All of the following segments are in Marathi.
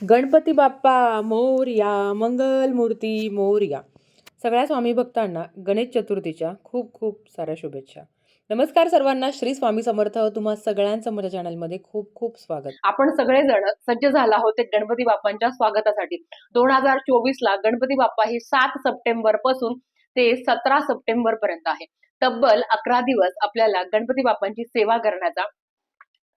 गणपती बाप्पा मोर्या मंगल मूर्ती मोर्या. सगळ्या स्वामी भक्तांना गणेश चतुर्थीच्या खूप खूप साऱ्या शुभेच्छा. नमस्कार सर्वांना श्री स्वामी समर्थ. तुम्हा सगळ्यांचं माझ्या चॅनलमध्ये खूप खूप स्वागत. आपण सगळेजण सज्ज झाला आहोत गणपती बाप्पांच्या स्वागतासाठी. दोन हजार चोवीस ला गणपती बाप्पा ही सात सप्टेंबरपासून ते सतरा सप्टेंबर पर्यंत आहे. तब्बल अकरा दिवस आपल्याला गणपती बाप्पांची सेवा करण्याचा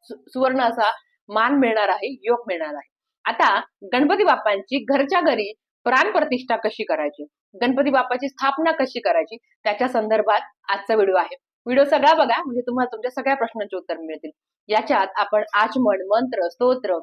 सुवर्ण असा मान मिळणार आहे योग मिळणार आहे. आता गणपती बाप्पांची घरच्या घरी प्राण प्रतिष्ठा कशी करायची? गणपती बाप्पाची स्थापना कशी करायची? त्याच्या संदर्भात आजचा व्हिडिओ आहे. व्हिडिओ सगळा बघा म्हणजे तुम्हाला तुमच्या सगळ्या प्रश्नांची उत्तर मिळतील. याच्यात आपण आचमन मंत्र स्तोत्र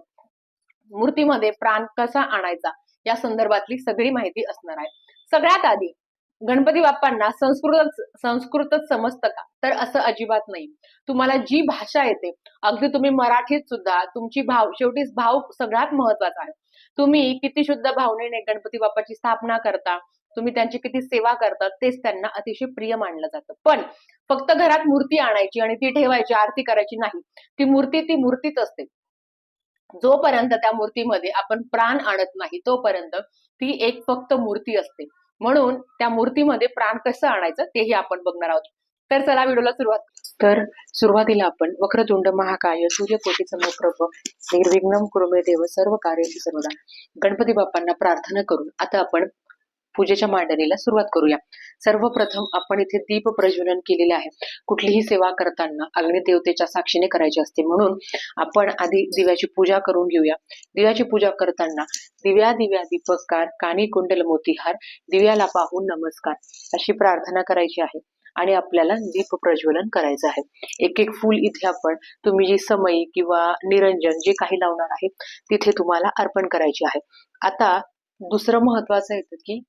मूर्तीमध्ये प्राण कसा आणायचा? या संदर्भातली सगळी माहिती असणार आहे. सगळ्यात आधी गणपती बाप्पांना संस्कृत संस्कृतच समजतं का? तर असं अजिबात नाही. तुम्हाला जी भाषा येते अगदी तुम्ही मराठीत सुद्धा तुमची भाव शेवटी भाव सगळ्यात महत्त्वाचा आहे. तुम्ही किती शुद्ध भावनेने गणपती बाप्पाची स्थापना करता तुम्ही त्यांची किती सेवा करता तेच त्यांना अतिशय प्रिय मानलं जातं. पण फक्त घरात मूर्ती आणायची आणि ती ठेवायची आरती करायची नाही. ती मूर्ती ती मूर्तीच असते. जोपर्यंत त्या मूर्तीमध्ये आपण प्राण आणत नाही तोपर्यंत ती एक फक्त मूर्ती असते. म्हणून त्या मूर्तीमध्ये प्राण कसं आणायचं तेही आपण बघणार आहोत. तर चला व्हिडिओला सुरुवात. तर सुरुवातीला आपण वक्रतुंड महाकाय सूर्यकोटी समप्रभ निर्विघ्न कुरुमे देव सर्व कार्याची सर्वदा. गणपती बाप्पांना प्रार्थना करून आता आपण पूजेच्या मांडणीला सुरुवात करूया. सर्वप्रथम आपण इथे दीप प्रज्वलन केलेले आहे. कुठलीही सेवा करताना अग्निदेवतेच्या साक्षीने करायची असते. म्हणून आपण आधी दिव्याची पूजा करून घेऊया. दिव्याची पूजा करताना दिव्या दिव्या दीपकार कानी कुंडल मोतीहार दिव्याला पाहून नमस्कार अशी प्रार्थना करायची आहे आणि आपल्याला दीप प्रज्वलन करायचं आहे. एक एक फूल इथे आपण तुम्ही जी समयी किंवा निरंजन जे काही लावणार आहे तिथे तुम्हाला अर्पण करायचे आहे. आता दुसरं महत्वाचं येतं की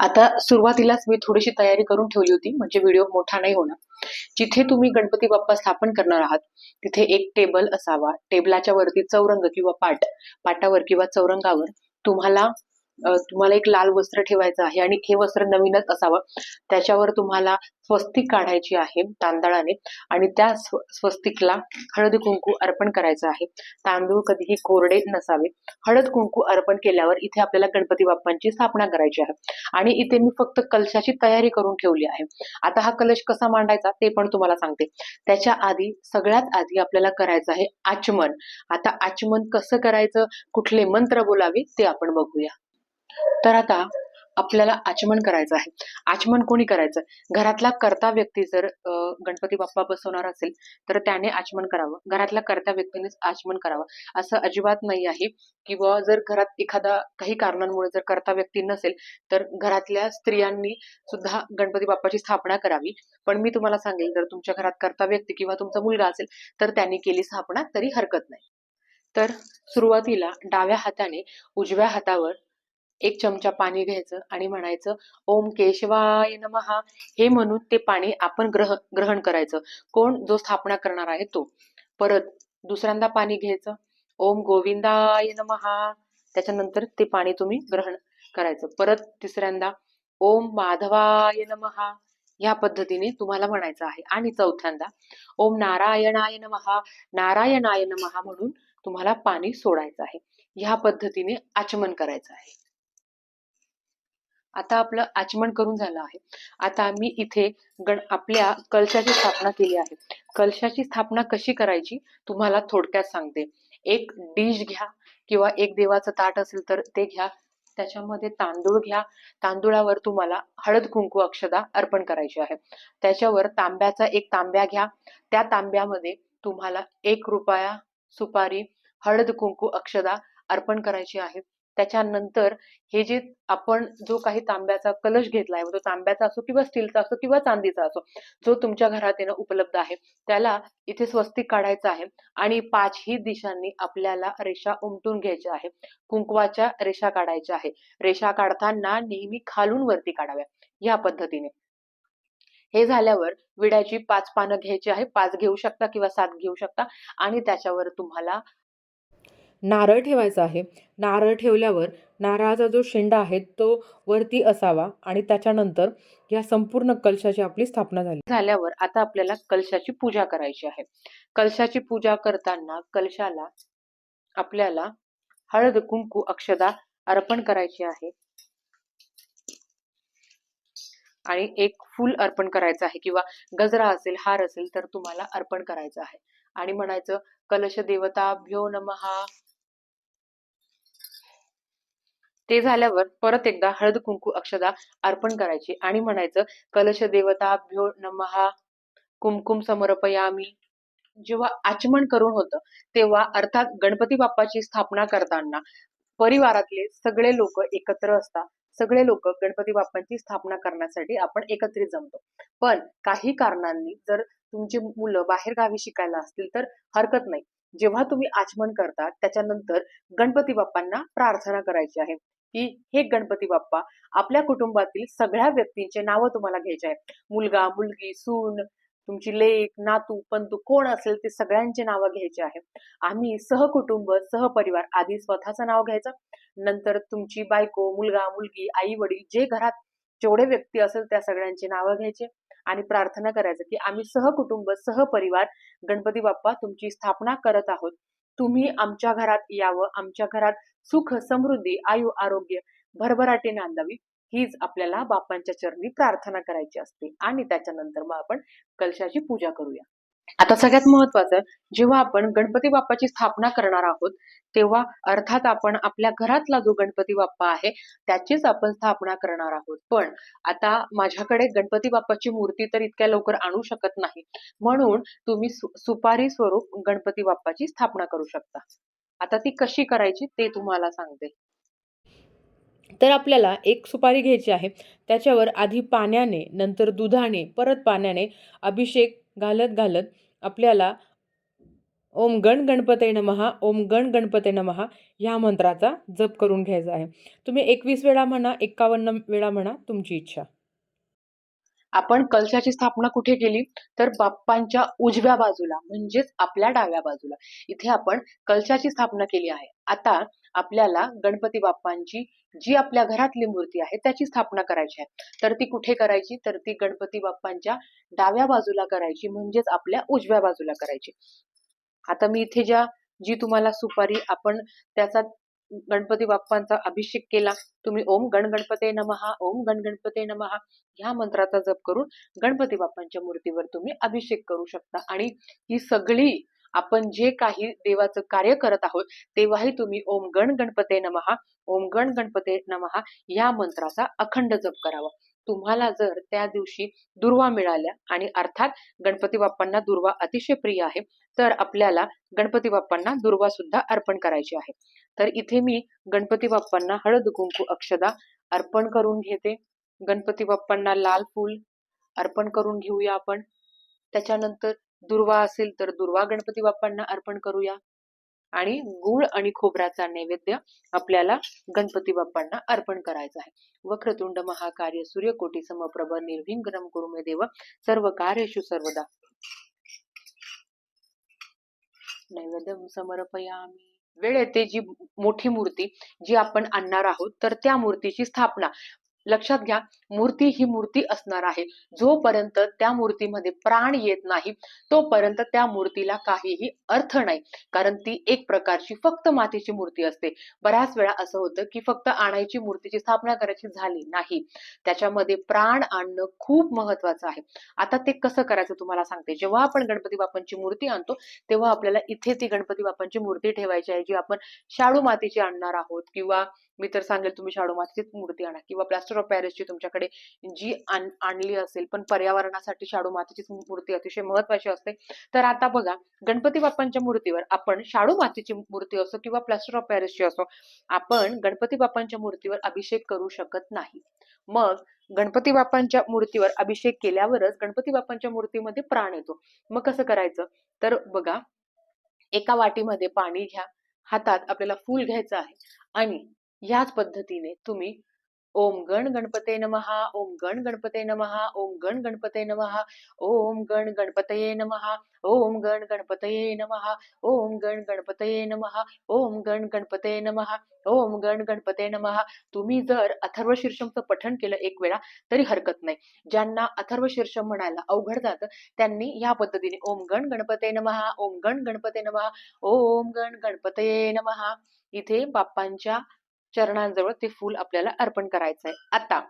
आता सुरुवातीलाच मी थोडीशी तयारी करून ठेवली होती म्हणजे व्हिडिओ मोठा नाही होणार. जिथे तुम्ही गणपती बाप्पा स्थापन करणार आहात तिथे एक टेबल असावा. टेबलाच्या वरती चौरंग किंवा पाट पाटावर किंवा चौरंगावर तुम्हाला तुम्हाला एक लाल वस्त्र ठेवायचं आहे आणि हे वस्त्र नवीनच असावं. त्याच्यावर तुम्हाला स्वस्तिक काढायची आहे तांदळाने आणि त्या स्व- स्वस्तिकला हळद कुंकू अर्पण करायचं आहे. तांदूळ कधीही कोरडे नसावे. हळद कुंकू अर्पण केल्यावर इथे आपल्याला गणपती बाप्पांची स्थापना करायची आहे. आणि इथे मी फक्त कलशाची तयारी करून ठेवली आहे. आता हा कलश कसा मांडायचा ते पण तुम्हाला सांगते. त्याच्या आधी सगळ्यात आधी आपल्याला करायचं आहे आचमन. आता आचमन कसं करायचं कुठले मंत्र बोलावे ते आपण बघूया. तर आता आपल्याला आचमन करायचं आहे. आचमन कोणी करायचं? घरातला कर्ता व्यक्ती जर अं, गणपती बाप्पा बसवणार असेल तर त्याने आचमन करावं. घरातल्या कर्त्या व्यक्तीनेच आचमन करावं. असं अजिबात नाही आहे. किंवा जर घरात एखादा काही कारणांमुळे जर कर्ता व्यक्ती नसेल तर घरातल्या स्त्रियांनी सुद्धा गणपती बाप्पाची स्थापना करावी. पण मी तुम्हाला सांगेल जर तुमच्या घरात कर्ता व्यक्ती किंवा तुमचा मुलगा असेल तर त्यांनी केली स्थापना तरी हरकत नाही. तर सुरुवातीला डाव्या हाताने उजव्या हातावर एक चमचा पाणी घ्यायचं आणि म्हणायचं ओम केशवाय नमहा हे म्हणून ते पाणी आपण ग्रह ग्रहण करायचं. कोण? जो स्थापना करणार आहे तो. परत दुसऱ्यांदा पाणी घ्यायचं. ओम गोविंदाय नमहा त्याच्यानंतर ते पाणी तुम्ही ग्रहण करायचं. परत तिसऱ्यांदा ओम माधवाय नमहा या पद्धतीने तुम्हाला म्हणायचं आहे. आणि चौथ्यांदा ओम नारायणाय नमहा नारायणाय नमहा म्हणून तुम्हाला पाणी सोडायचं आहे. ह्या पद्धतीने आचमन करायचं आहे. आता आपलं आचमन करून झालं आहे. आता मी इथे गण आपल्या कलशाची स्थापना केली आहे. कलशाची स्थापना कशी करायची तुम्हाला थोडक्यात सांगते. एक डिश घ्या किंवा एक देवाचं ताट असेल तर ते घ्या. त्याच्यामध्ये तांदूळ घ्या. तांदूळावर तुम्हाला हळद कुंकू अक्षदा अर्पण करायची आहे. त्याच्यावर तांब्याचा एक तांब्या घ्या. त्या तांब्यामध्ये तुम्हाला एक रुपया सुपारी हळद कुंकू अक्षदा अर्पण करायची आहे. त्याच्यानंतर हे जे आपण जो काही तांब्याचा कलश घेतलाय तो तांब्याचा असो किंवा स्टीलचा असो किंवा चांदीचा असो जो तुमच्या घरात येणं उपलब्ध आहे त्याला इथे स्वस्तिक काढायचं आहे आणि पाचही दिशांनी आपल्याला रेषा उमटून घ्यायच्या आहे. कुंकवाच्या रेषा काढायच्या आहे. रेषा काढताना नेहमी खालून वरती काढाव्या या पद्धतीने. हे झाल्यावर विड्याची पाच पानं घ्यायची आहे. पाच घेऊ शकता किंवा सात घेऊ शकता आणि त्याच्यावर तुम्हाला नारळ ठेवायचा आहे. नारळ ठेवल्यावर नारळाचा जो शेंडा आहे तो वरती असावा आणि त्याच्यानंतर या संपूर्ण कलशाची आपली स्थापना झाली. झाल्यावर आता आपल्याला कलशाची पूजा करायची आहे. कलशाची पूजा करताना कलशाला आपल्याला हळद कुंकू अक्षदा अर्पण करायची आहे. आणि एक फूल अर्पण करायचं आहे किंवा गजरा असेल हार असेल तर तुम्हाला अर्पण करायचं आहे. आणि म्हणायचं कलश देवताभ्यो नमहा ते झाल्यावर परत एकदा हळद कुंकू अक्षदा अर्पण करायची आणि म्हणायचं कलश देवता भ्यो नमहा कुमकुम समर्पयामी. जेव्हा आचमन करून होतं तेव्हा अर्थात गणपती बाप्पाची स्थापना करताना परिवारातले सगळे लोक एकत्र असतात. सगळे लोक गणपती बाप्पांची स्थापना करण्यासाठी आपण एकत्रित जमतो. पण काही कारणांनी जर तुमची मुलं बाहेर गावी शिकायला असतील तर हरकत नाही. जेव्हा तुम्ही आचमन करता त्याच्यानंतर गणपती बाप्पांना प्रार्थना करायची आहे. की हे गणपती बाप्पा आपल्या कुटुंबातील सगळ्या व्यक्तींचे नावं तुम्हाला घ्यायचे आहे मुलगा मुलगी सून तुमची लेख नातू पंतू कोण असेल ते सगळ्यांचे नावं घ्यायचे आहे आम्ही सहकुटुंब सहपरिवार आधी स्वतःचं नाव घ्यायचं. नंतर तुमची बायको मुलगा मुलगी आई वडील जे घरात जेवढे व्यक्ती असेल त्या सगळ्यांची नावं घ्यायचे. आणि प्रार्थना करायचं की आम्ही सहकुटुंब सहपरिवार गणपती बाप्पा तुमची स्थापना करत आहोत. तुम्ही आमच्या घरात यावं आमच्या घरात सुख समृद्धी आयु आरोग्य भरभराटी नांदावी. हीच आपल्याला बाप्पांच्या चरणी प्रार्थना करायची असते. आणि त्याच्यानंतर मग आपण कलशाची पूजा करूया. आता सगळ्यात महत्वाचं जेव्हा आपण गणपती बाप्पाची स्थापना करणार आहोत तेव्हा अर्थात आपण आपल्या घरातला जो गणपती बाप्पा आहे त्याचीच आपण स्थापना करणार आहोत. पण आता माझ्याकडे गणपती बाप्पाची मूर्ती तर इतक्या लवकर आणू शकत नाही. म्हणून तुम्ही सु- सुपारी स्वरूप गणपती बाप्पाची स्थापना करू शकता. आता ती कशी करायची ते तुम्हाला सांगते. तर आपल्याला एक सुपारी घ्यायची आहे. त्याच्यावर आधी पाण्याने नंतर दुधाने परत पाण्याने अभिषेक घालत घालत आपल्याला ओम गण गणपते नमहा ओम गण गणपते नमहा ह्या मंत्राचा जप करून घ्यायचा आहे. तुम्ही एकवीस वेळा म्हणा एक्कावन्न वेळा म्हणा तुमची इच्छा. आपण कलशाची स्थापना कुठे केली? तर बाप्पांच्या उजव्या बाजूला म्हणजेच आपल्या डाव्या बाजूला. इथे आपण कलशाची स्थापना केली आहे. आता आपल्याला गणपती बाप्पांची जी आपल्या घरातली मूर्ती आहे त्याची स्थापना करायची आहे. तर ती कुठे करायची? तर ती गणपती बाप्पांच्या डाव्या बाजूला करायची म्हणजेच आपल्या उजव्या बाजूला करायची. आता मी इथे ज्या जी तुम्हाला सुपारी आपण त्याचा गणपती बाप्पांचा अभिषेक केला तुम्ही ओम गण गणपते नमहा ओम गण गणपते नमहा ह्या मंत्राचा जप करून गणपती बाप्पांच्या मूर्तीवर तुम्ही अभिषेक करू शकता. आणि ही सगळी आपण जे काही देवाचं कार्य करत आहोत तेव्हाही तुम्ही ओम गण गणपते नमहा ओम गण गणपते नमहा या मंत्राचा अखंड जप करावा. तुम्हाला जर त्या दिवशी दुर्वा मिळाल्या आणि अर्थात गणपती बाप्पांना दुर्वा अतिशय प्रिय आहे तर आपल्याला गणपती बाप्पांना दुर्वा सुद्धा अर्पण करायची आहे. तर इथे मी गणपती बाप्पांना हळद कुंकू अक्षदा अर्पण करून घेते. गणपती बाप्पांना लाल फूल अर्पण करून घेऊया आपण. त्याच्यानंतर दुर्वा असेल तर दुर्वा गणपती बाप्पांना अर्पण करूया. आणि गुळ आणि खोबऱ्याचा नैवेद्य आपल्याला गणपती बाप्पांना अर्पण करायचा आहे. वक्रतुंड महाकार्य सूर्यकोटी समप्रभ निर्विघ्नं कुरुमे देव. सर्व कार्यशु सर्वदा. नैवेद्य समर्पयामी. वेळ येते जी मोठी मूर्ती जी आपण आणणार आहोत तर त्या मूर्तीची स्थापना लक्षात घ्या मूर्ती ही मूर्ती असणार आहे. जोपर्यंत त्या मूर्तीमध्ये प्राण येत नाही तोपर्यंत त्या मूर्तीला काहीही अर्थ नाही. कारण ती एक प्रकारची फक्त मातीची मूर्ती असते. बऱ्याच वेळा असं होतं की फक्त आणायची मूर्तीची स्थापना करायची झाली नाही. त्याच्यामध्ये प्राण आणणं खूप महत्वाचं आहे. आता ते कसं करायचं तुम्हाला सांगते. जेव्हा आपण गणपती बाप्पांची मूर्ती आणतो तेव्हा आपल्याला इथे ती गणपती बाप्पांची मूर्ती ठेवायची आहे जी आपण शाळू मातीची आणणार आहोत किंवा मी तर सांगेल तुम्ही शाडू मातीचीच मूर्ती आणा किंवा प्लास्टर ऑफ पॅरिसची तुमच्याकडे जी आणली असेल पण पर्यावरणासाठी शाडू मातीचीच मूर्ती अतिशय महत्वाची असते. तर आता बघा गणपती बाप्पांच्या मूर्तीवर आपण शाडू मातीची मूर्ती असो किंवा प्लास्टर ऑफ पॅरिसची असो आपण गणपती बाप्पांच्या मूर्तीवर अभिषेक करू शकत नाही. मग गणपती बाप्पांच्या मूर्तीवर अभिषेक केल्यावरच गणपती बाप्पांच्या मूर्तीमध्ये प्राण येतो. मग कसं करायचं? तर बघा एका वाटीमध्ये पाणी घ्या हातात आपल्याला फूल घ्यायचं आहे आणि याच पद्धतीने तुम्ही ओम गण गणपते नमहा ओम गण गणपते नमहा ओम गण गणपते नमहा ओम गण गणपतये नमहा ओम गण गणपतये नमहा ओम गण गणपतये नमहा ओम गण गणपतये नमहा ओम गण गणपते नमहा तुम्ही जर अथर्व शीर्षमचं पठण केलं एक वेळा तरी हरकत नाही ज्यांना अथर्व शीर्षम म्हणायला अवघड जातं त्यांनी या पद्धतीने ओम गण गणपते नमहा ओम गण गणपते नमहा ओम गण गणपतये नमहा इथे बाप्पांच्या चरणांजवळ ते फूल आपल्याला अर्पण करायचं आहे. आता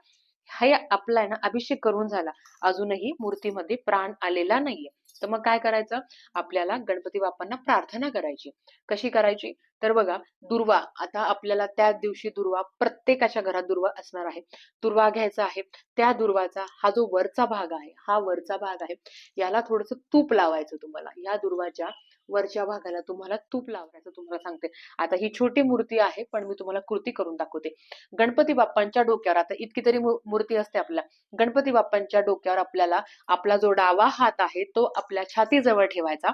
हे आपला ना अभिषेक करून झाला. अजूनही मूर्तीमध्ये प्राण आलेला नाहीये. तर मग काय करायचं? आपल्याला गणपती बाप्पांना प्रार्थना करायची. कशी करायची? तर बघा दुर्वा आता आपल्याला त्या दिवशी दुर्वा प्रत्येकाच्या घरात दुर्वा असणार आहे. दुर्वा घ्यायचा आहे. त्या दुर्वाचा हा जो वरचा भाग आहे हा वरचा भाग आहे याला थोडस तूप लावायचं तुम्हाला. या दुर्वाच्या वरच्या भागाला तुम्हाला तूप लावायचं तुम्हाला सांगते. आता ही छोटी मूर्ती आहे पण मी तुम्हाला कृती करून दाखवते. गणपती बाप्पांच्या डोक्यावर आता इतकी तरी मूर्ती असते आपल्या गणपती बाप्पांच्या डोक्यावर आपल्याला आपला जो डावा हात आहे तो आपल्या छातीजवळ ठेवायचा.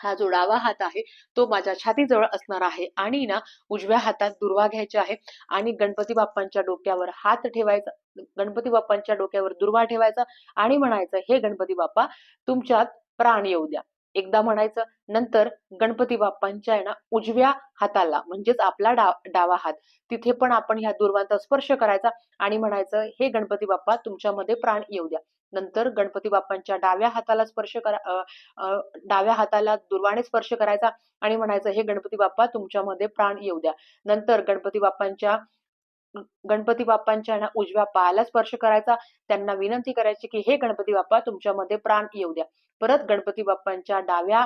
हा जो डावा हात आहे तो माझ्या छातीजवळ असणार आहे. आणि ना उजव्या हातात दुर्वा घ्यायचा आहे आणि गणपती बाप्पांच्या डोक्यावर हात ठेवायचा गणपती बाप्पांच्या डोक्यावर दुर्वा ठेवायचा आणि म्हणायचं हे गणपती बाप्पा तुमच्यात प्राण येऊ द्या. एकदा म्हणायचं नंतर गणपती बाप्पांच्या आहे ना उजव्या हाताला म्हणजेच आपला डा डावा हात तिथे पण आपण ह्या दुर्वांचा स्पर्श करायचा आणि म्हणायचं हे गणपती बाप्पा तुमच्यामध्ये प्राण येऊ द्या. नंतर गणपती बाप्पांच्या डाव्या हाताला स्पर्श करा डाव्या हाताला दुर्वाने स्पर्श करायचा आणि म्हणायचं हे गणपती बाप्पा तुमच्यामध्ये प्राण येऊ द्या. नंतर गणपती बाप्पांच्या गणपती बाप्पांच्या ना उजव्या पायाला स्पर्श करायचा. त्यांना विनंती करायची की हे गणपती बाप्पा तुमच्यामध्ये प्राण येऊ द्या. परत गणपती बाप्पांच्या डाव्या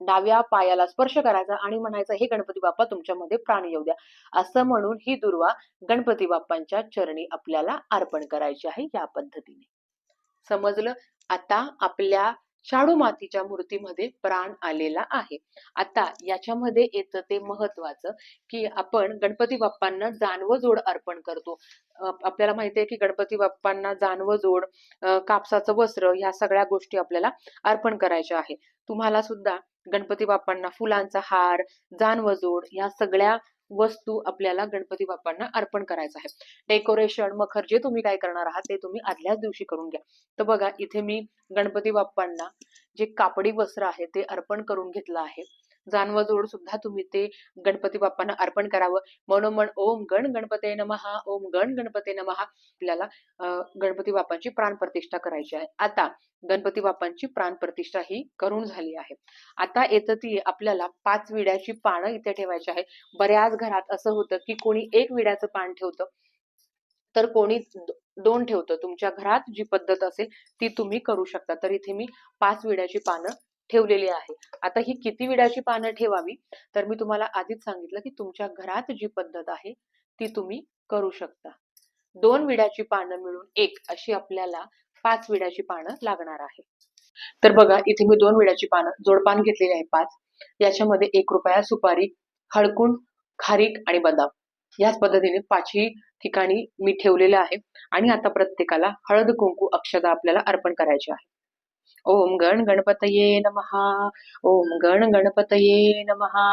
डाव्या पायाला स्पर्श करायचा आणि म्हणायचं हे गणपती बाप्पा तुमच्यामध्ये प्राण येऊ द्या. असं म्हणून ही दुर्वा गणपती बाप्पांच्या चरणी आपल्याला अर्पण करायची आहे या पद्धतीने. समजलं? आता आपल्या शाडू मातीच्या मूर्तीमध्ये प्राण आलेला आहे. आता याच्यामध्ये येतं ते महत्वाचं की आपण गणपती बाप्पांना जानव जोड अर्पण करतो. आपल्याला माहिती आहे की गणपती बाप्पांना जानव जोड कापसाचं वस्त्र ह्या सगळ्या गोष्टी आपल्याला अर्पण करायच्या आहे. तुम्हाला सुद्धा गणपती बाप्पांना फुलांचा हार जानव जोड ह्या सगळ्या वस्तू आपल्याला गणपती बाप्पांना अर्पण करायचं आहे. डेकोरेशन मखर जे तुम्ही काय करणार आहात ते तुम्ही आदल्याच दिवशी करून घ्या. तर बघा इथे मी गणपती बाप्पांना जे कापडी वस्त्र आहे ते अर्पण करून घेतलं आहे. जानव जोड सुद्धा तुम्ही ते गणपती बाप्पांना अर्पण करावं. मनोमन ओम गण गणपते नमहा ओम गण गणपते नमहा आपल्याला अं, गणपती बाप्पांची प्राण प्रतिष्ठा करायची आहे. आता गणपती बाप्पांची प्राण प्रतिष्ठा ही करून झाली आहे. आता येतं ती आपल्याला पाच विड्याची पानं इथे ठेवायची आहे. बऱ्याच घरात असं होतं की कोणी एक विड्याचं पान ठेवतं तर कोणी दोन ठेवतं. तुमच्या घरात जी पद्धत असेल ती तुम्ही करू शकता. तर इथे मी पाच विड्याची पानं ठेवलेली आहे. आता ही किती विड्याची पानं ठेवावी? तर मी तुम्हाला आधीच सांगितलं की तुमच्या घरात जी पद्धत आहे ती तुम्ही करू शकता. दोन विड्याची पानं मिळून एक अशी आपल्याला पाच विड्याची पानं लागणार आहे. तर बघा इथे मी दोन विड्याची पानं जोडपान घेतलेली आहे पाच. याच्यामध्ये एक रुपया सुपारी हळकुंड खारीक आणि बदाम. याच पद्धतीने पाचही ठिकाणी मी ठेवलेलं आहे. आणि आता प्रत्येकाला हळद कुंकू अक्षता आपल्याला अर्पण करायची आहे. ओम गण गणपतये नमहा ओम गण गणपतये नमहा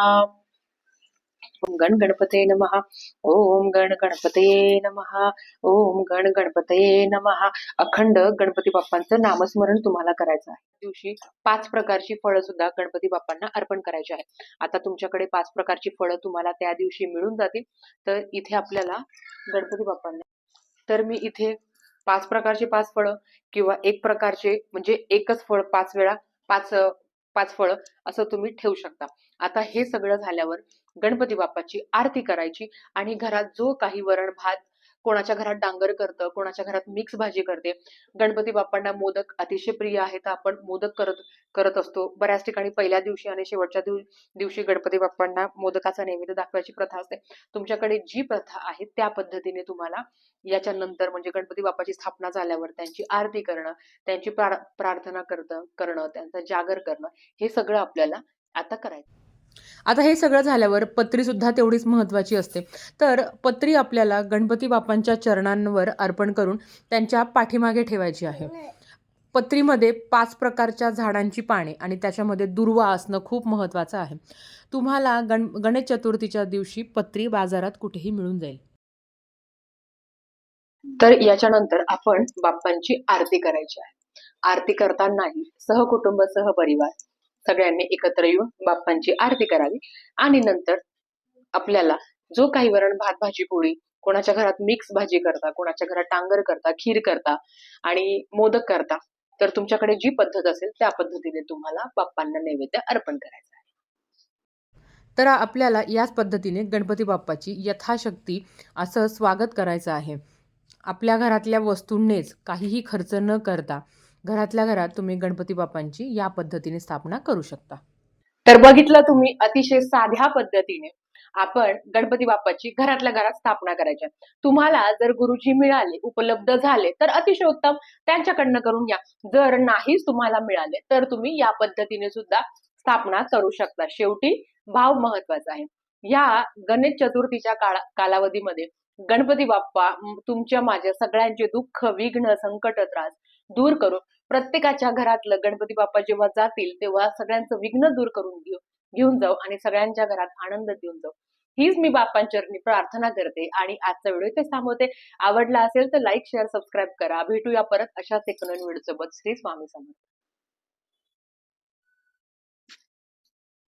ओम गण गणपतये नमहा ओम गण गणपतये नमहा ओम गण गणपतये नमहा अखंड गणपती बाप्पांचं नामस्मरण तुम्हाला करायचं आहे. दिवशी पाच प्रकारची फळं सुद्धा गणपती बाप्पांना अर्पण करायची आहे आता तुमच्याकडे पाच प्रकारची फळं तुम्हाला त्या दिवशी मिळून जातील. तर इथे आपल्याला गणपती बाप्पांना तर मी इथे पाच प्रकारचे पाच फळं किंवा एक प्रकारचे म्हणजे एकच फळ पाच वेळा पाच पाच फळं असं तुम्ही ठेवू शकता. आता हे सगळं झाल्यावर गणपती बाप्पाची आरती करायची आणि घरात जो काही वरण भात कोणाच्या घरात डांगर करतं कोणाच्या घरात मिक्स भाजी करते. गणपती बाप्पांना मोदक अतिशय प्रिय आहे तर आपण मोदक करत करत असतो. बऱ्याच ठिकाणी पहिल्या दिवशी आणि शेवटच्या दिव- दिवशी गणपती बाप्पांना मोदकाचा नैवेद्य दाखवायची प्रथा असते. तुमच्याकडे जी प्रथा आहे त्या पद्धतीने तुम्हाला याच्यानंतर म्हणजे गणपती बाप्पाची स्थापना झाल्यावर त्यांची आरती करणं त्यांची प्रार- प्रार्थना करतं करणं त्यांचा जागर करणं हे सगळं आपल्याला आता करायचं. आता हे सगळं झाल्यावर पत्री सुद्धा तेवढीच महत्त्वाची असते. तर पत्री आपल्याला गणपती बाप्पांच्या चरणांवर अर्पण करून त्यांच्या पाठीमागे ठेवायची आहे. पत्रीमध्ये पाच प्रकारच्या झाडांची पाने आणि त्याच्यामध्ये दुर्वा असणं खूप महत्त्वाचं आहे. तुम्हाला गण गणेश चतुर्थीच्या दिवशी पत्री बाजारात कुठेही मिळून जाईल. तर याच्यानंतर आपण बाप्पांची आरती करायची आहे. आरती करतानाही सहकुटुंब सहपरिवार सगळ्यांनी एकत्र येऊन बाप्पांची आरती करावी. आणि नंतर आपल्याला जो काही वरण भात भाजी पोळी कोणाच्या घरात मिक्स भाजी करता कोणाच्या घरात टांगर करता खीर करता आणि मोदक करता तर तुमच्याकडे जी पद्धत असेल त्या पद्धतीने तुम्हाला बाप्पांना नैवेद्य अर्पण करायचं आहे. तर आपल्याला याच पद्धतीने गणपती बाप्पाची यथाशक्ती असं स्वागत करायचं आहे. आपल्या घरातल्या वस्तूंनेच काहीही खर्च न करता घरातल्या घरात तुम्ही गणपती बाप्पांची या पद्धतीने स्थापना करू शकता. तर बघितलं तुम्ही अतिशय साध्या पद्धतीने आपण गणपती बाप्पाची घरातल्या घरात स्थापना करायची तुम्हाला जर गुरुजी मिळाले उपलब्ध झाले तर अतिशय उत्तम. त्यांच्याकडनं करून घ्या. जर नाहीच तुम्हाला मिळाले तर तुम्ही या पद्धतीने सुद्धा स्थापना करू शकता. शेवटी भाव महत्त्वाचा आहे. या गणेश चतुर्थीच्या काळा कालावधीमध्ये गणपती बाप्पा तुमच्या माझ्या सगळ्यांचे दुःख विघ्न संकट त्रास दूर करून प्रत्येकाच्या घरातलं गणपती बाप्पा जेव्हा जातील तेव्हा सगळ्यांचं विघ्न दूर करून घेऊ घेऊन जाऊ आणि सगळ्यांच्या घरात आनंद देऊन जाऊ. हीच मी बाप्पांचरणी प्रार्थना करते आणि आजचा व्हिडिओ ते थांबवते. आवडला असेल तर लाईक शेअर सबस्क्राईब करा. भेटूया परत अशाच एक नवीन व्हिडिओ सोबत श्री स्वामी समर्थ.